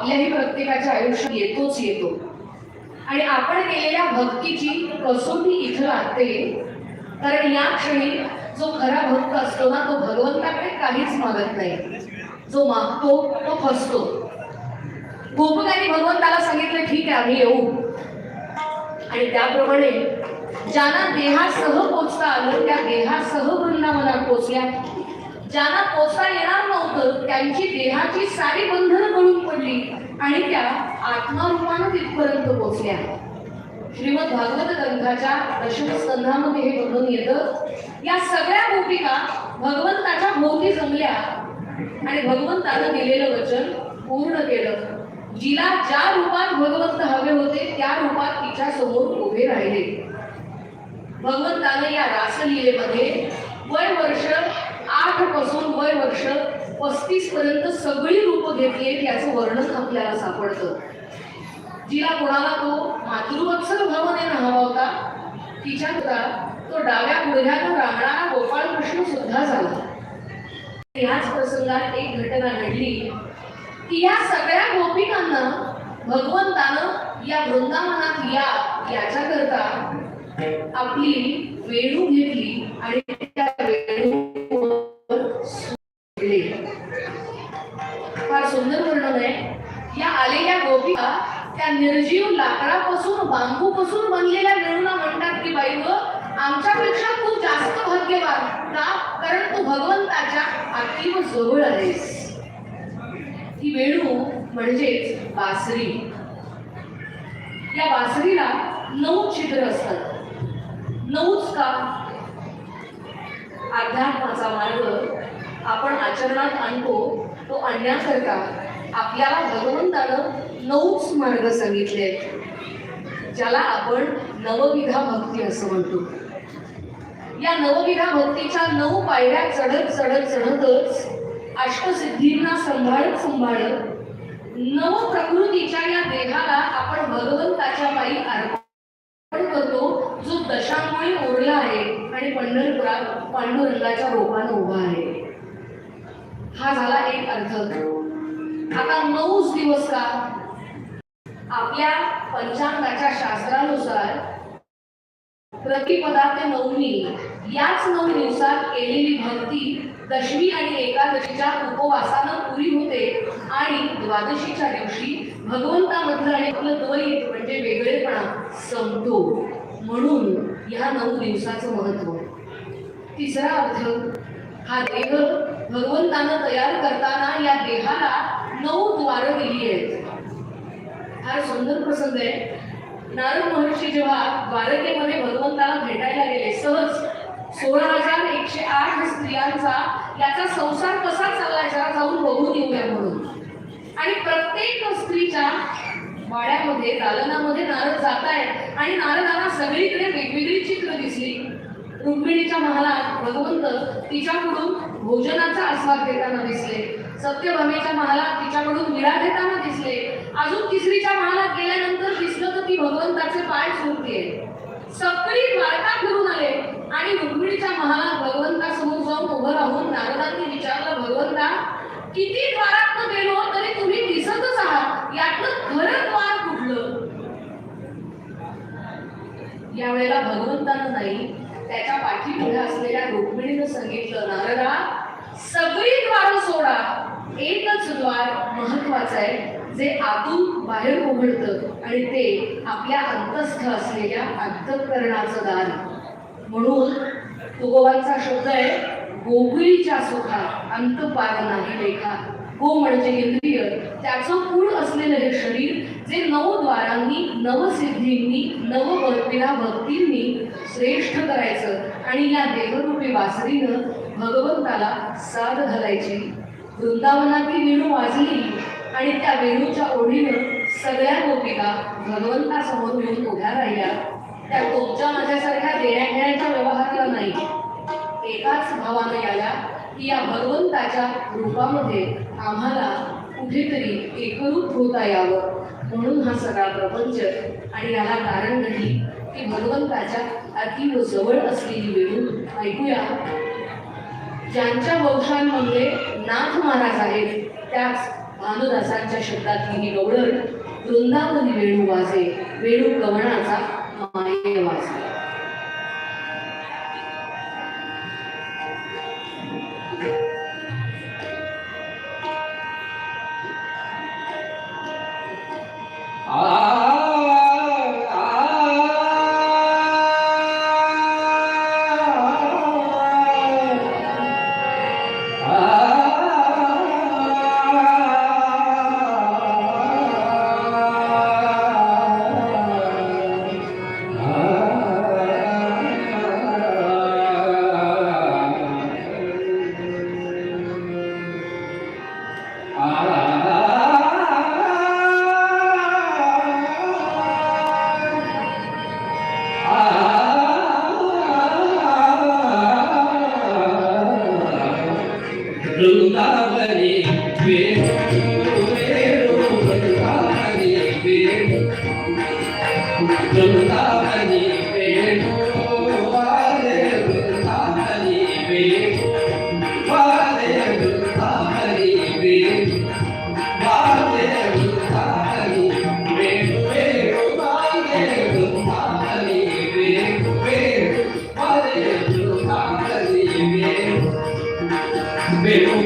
आपल्याही प्रत्येकाच्या आयुष्यात येतोच येतो. आणि आपण केलेल्या भक्तीची कसोटी इथं लागते. कारण या क्षणी जो खरा भक्त असतो ना तो भगवंताकडे काहीच मागत नाही. जो मागतो तो फसतो. गोपकांनी भगवंताला सांगितलं ठीक आहे आम्ही येऊ. आणि त्याप्रमाणे ज्यांना देहासह पोचता आलं त्या देहासह वृंदावनात पोचल्या ज्यांना पोचता येणार नव्हतं त्यांची देहाची सारी बंधनं गळून पडली आणि त्या आत्मारूपानं तिथपर्यंत पोचल्या श्रीमद भागवत ग्रंथाच्या दशम स्कंधामध्ये हे बघून येतं या सगळ्या गोपिका भगवंताच्या भोवती जमल्या आणि भगवंतानं दिलेलं वचन पूर्ण केलं. जिला ज्या रूपात भगवंत हवे होते त्या रूपात तिच्या समोर उभे राहिले. भगवंताने या रासलीलेमध्ये वय वर्ष आठपासून वय वर्ष पस्तीस पर्यंत सगळी रूप घेतली याचं वर्णन आपल्याला सापडतं. जिला कोणाला तो मातृवत्सल भावनेनं हवा होता तिच्याकरता तो डाव्या गुडघ्यानं रांगणारा गोपाळ कृष्ण सुद्धा झाला. ह्याच प्रसंगात एक घटना घडली. की या सगळ्या गोपिकांना भगवंतानं या वृंदावनात या याच्याकरता आपली वेणू घेतली आणि सोडले. फार सुंदर वर्णन आहे. या आलेल्या गोपिका त्या निर्जीव लाकडापासून बांबूपासून बनलेल्या मिळून म्हणतात की बाई व आमच्यापेक्षा तू जास्त भाग्यवान का? कारण तू भगवंताच्या अतीव जवळ आहेस. ही वेणू म्हणजेच बासरी. या बासरीला नऊ छिद्र असतात. नऊच का? अध्यात्माचा मार्ग आपण आचरणात आणतो तो आणण्याकरता आपल्याला भगवंतानं नऊच मार्ग सांगितले आहेत. ज्याला आपण नवविधा भक्ती असं म्हणतो. या नवविधा भक्तीच्या नऊ पायऱ्या चढत चढत चढतच अष्टसिद्धींना सांभाळत सांभाळत नव प्रकृतीच्या या देहाला आपण भगवंताच्या पायी अर्पण करतो जो दशामुळे ओरला आहे आणि पंढरपुरात पांडुरंगाच्या रोपानं उभा आहे. हा झाला एक अर्थ. आता नऊच दिवस का आपल्या पंचांगाच्या शास्त्रानुसार प्रतिपदा ते नवमी याच नऊ दिवसात केलेली भक्ती दशमी आणि एकादशीच्या उपवासानं पुरी होते आणि द्वादशीच्या दिवशी भगवंतामधलं आणि आपलं द्वैत म्हणजे वेगळेपणा संपतो. म्हणून ह्या नऊ दिवसाचं महत्त्व. तिसरा अर्थ हा देह भगवंतानं तयार करताना या देहाला नऊ द्वारं दिली आहेत. फार सुंदर प्रसंग आहे. नारद महर्षी जेव्हा द्वारकेमध्ये भगवंताला भेटायला गेले सहज सोळा हजार एकशे आठ स्त्रियांचा याचा संसार कसा चालायचा जाऊन बघून येऊया म्हणून. आणि प्रत्येक स्त्रीच्या वाड्यामध्ये दालनामध्ये नारद जात आहेत आणि नारदांना सगळीकडे वेगवेगळी चित्र दिसली. रुक्मिणीच्या महालात भगवंत तिच्याकडून भोजनाचा आस्वाद घेताना दिसले. सत्यभामेच्या महालात तिच्याकडून विडा घेताना दिसले. अजून तिसरीच्या महालात गेल्यानंतर दिसलं तर ती भगवंताचे पाय चुरते सगळी द्वारका फिरून आले आणि रुक्मिणीच्या महालात भगवंतासमोर जाऊन उभं राहून नारदांनी विचारलं भगवंता किती द्वारात गेलो तरी तुम्ही दिसतच आहात. यातलं खरं द्वार कुठलं? यावेळेला भगवंतानं नाही त्याच्या पाठीपुढे असलेल्या रुक्मिणीनं सांगितलं नारदा सगळी द्वार सोडा. एकच द्वार महत्वाचं आहे जे आतून बाहेर उघडतं आणि ते आपल्या अंतस्थ असलेल्या अंतकरणाचं दार म्हणून तुकोबांचा शब्द आहे गोकुळीच्या सुखा अंतपार नाही लेखा गो म्हणजे इंद्रिय. त्याचं कुळ असलेलं हे शरीर नवसिद्धींनी नवभक्तीला भक्तींनी श्रेष्ठ करायचं आणि या देवरूपी वासरीनं भगवंताला साथ घालायची. वृंदावनातली वेणू वाजली आणि त्या वेणूच्या ओढीनं सगळ्या गोपिका भगवंतासमोर येऊन उभ्या राहिल्या. त्या तुमच्या माझ्यासारख्या देण्या घेण्याच्या व्यवहाराला नाही. एकाच भावानं याला की या भगवंताच्या रूपामध्ये आम्हाला कुठेतरी एकरूप होता यावं म्हणून हा सगळा प्रपंच आणि याला कारण नाही की भगवंताच्या अतीव जवळ असलेली वेणू ऐकूया. ज्यांच्या वंशांमध्ये नाथ महाराज आहेत त्याच भानुदासांच्या शब्दातली ही गवळण वृंदावन वेणू वाजे वेणू गवणाचा माये वाजे. वृंदावनी वेणू Verão